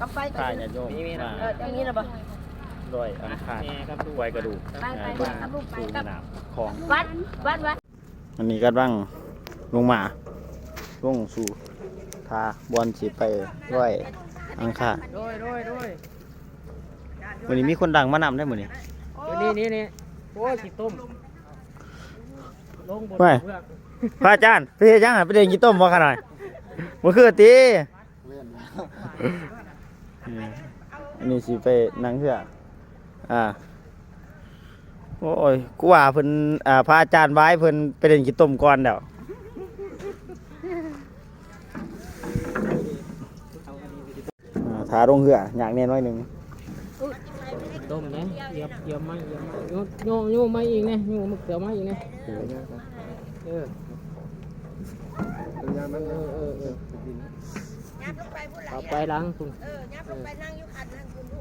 กับไฟพาญาติโยมมีมีนะมาเอออย่างนี้นะบ่ลอยอังคารแม่ครับลูกไว้กระดูกไปไปมากับลูกไปสู่กับสนามของวัดวัดวัดอันนี้ก็บ้างลงมาลงสู่ทาบอลสิไปร้อยอังคารโดยโดยโดยวันนี้มีคนดังมานำได้หมดนี่ตัวนี้นี่นี่โอ้ยสิต้มลงบนไปเบื้องพระอาจารย์ไปเฮ็ดยังอะไปเดินกินต้มบ่ขนาดบ่คือติ อันนี้สิไปนั่งเถื่ออ่าโอ้ยกูว่าเพิ่นอ่าพระอาจารย์ไว้เพิ่นไปเดินกินต้มก่อนแล้วอ่าทาลงเหืออยางแน่น้อยหนึ่งต้มนะเยียบเยียบไม้เยียบไม้โยโยโยไม้อีกนะโยมึกเสือไม้อีกนะเออเออเออเออเออเอาไปล้างตุ่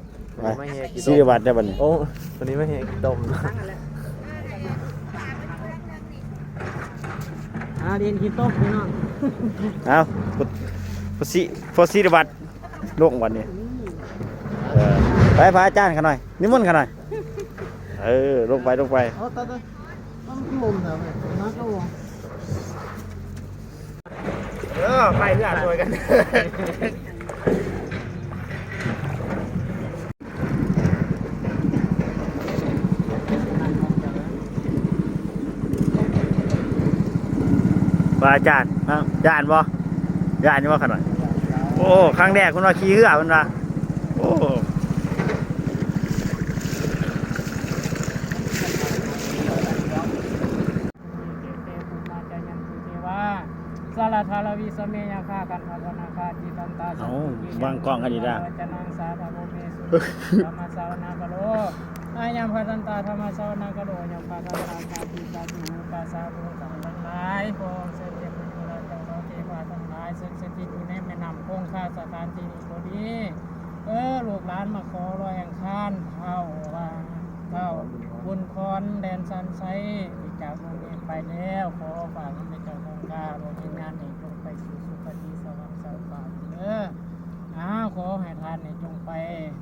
มไปสิริวัตรได้บัดนี้โอ้วันนี้ไม่เห็นดมอ่าเรียนกินต้มพี่น้องเอาพพสิพสิริวัตรลงวันนี้เออไปพระอาจารย์กันหน่อยนิมนต์กันหน่อยเออลงไปลงไป เอาตาตาต้องมุมเถอะนะก็วงเออไปเพื่อช่วยกัน พระอาจารย์อะย่านบ่ย่านนี่ว่าขนาดโอ้ครั้งแรกคุณว่าขี่เรือคุณว่าโอ้สารทารวิสเมยังคากันภาวนาคาจิตันตาเอาวางกล้องกันดีด้าจนังสาธโมเมสุธรรมสาวนากโลอายังพันตาธรรมสาวนากโลยังพาธรรมนาคาจิตาจุปาสาธุตังทั้งหลาย พอเสด็จพระยุราจังโลเทวาทั้งหลายซึ่งสถิตอยู่ในแม่น้ำคงคาสถานที่นี้ก็ดีเออลูกหลานมาขอรอยอังคารเท่าว่าเท่าบุญพรแดนสันไซที่จากโรงเรียนไปแล้ว ขอฝากให้เจ้าของกาโรงเรียนงานนี้จงไปสู่สุคติสวรรค์สวรรค์เด้ออ้าขอให้ท่านนี่จงไป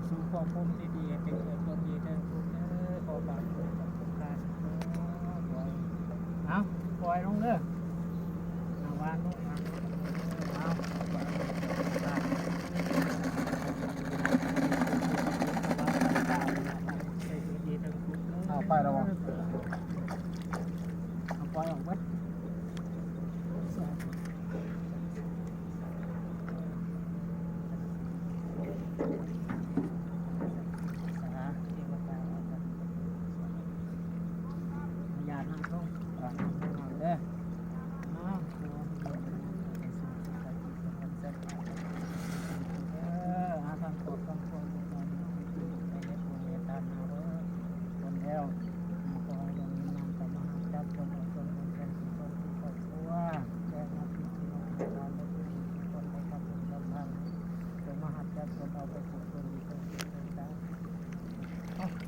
สู่ภพภูมิที่ดีเป็นเกิดคนดีเดินทุกเด้อขอฝากด้วยกับทุกการเอา ปล่อยลงเด้อเอาวางลงวางลงเอาได้เอาไปแล้ววะ เอาปล่อยออกเบิดอย่าทำต้องอย่าทำต้องเด้ออ้าวขอให้เดินทางไปสู่สุคติสวรรค์เสด็จเอออาทำกฎทำคนในวันนี้ไปในภูมิตานาเด้อคนแล้ว ขอให้ลงนามกับมหาจักรจงเอาจงเป็นเป็นสุขทุกครอบครัวแจ้งมาพิธีน้องทานและผู้มีคนในคำพูดคำพังจงมหาจักรจงเอาไปสู่คนดีคนดีคนจ้า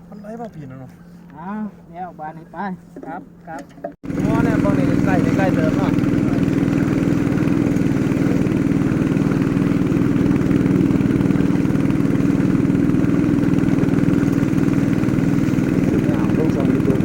มัน ได้บ่ปีนแล้วเนาะอ้าวเดี๋ยวบานให้ไปครับครับอ๋อเนี่ยบางนี่ใกล้ใกล้เติมเนาะลงช่องยูทูบ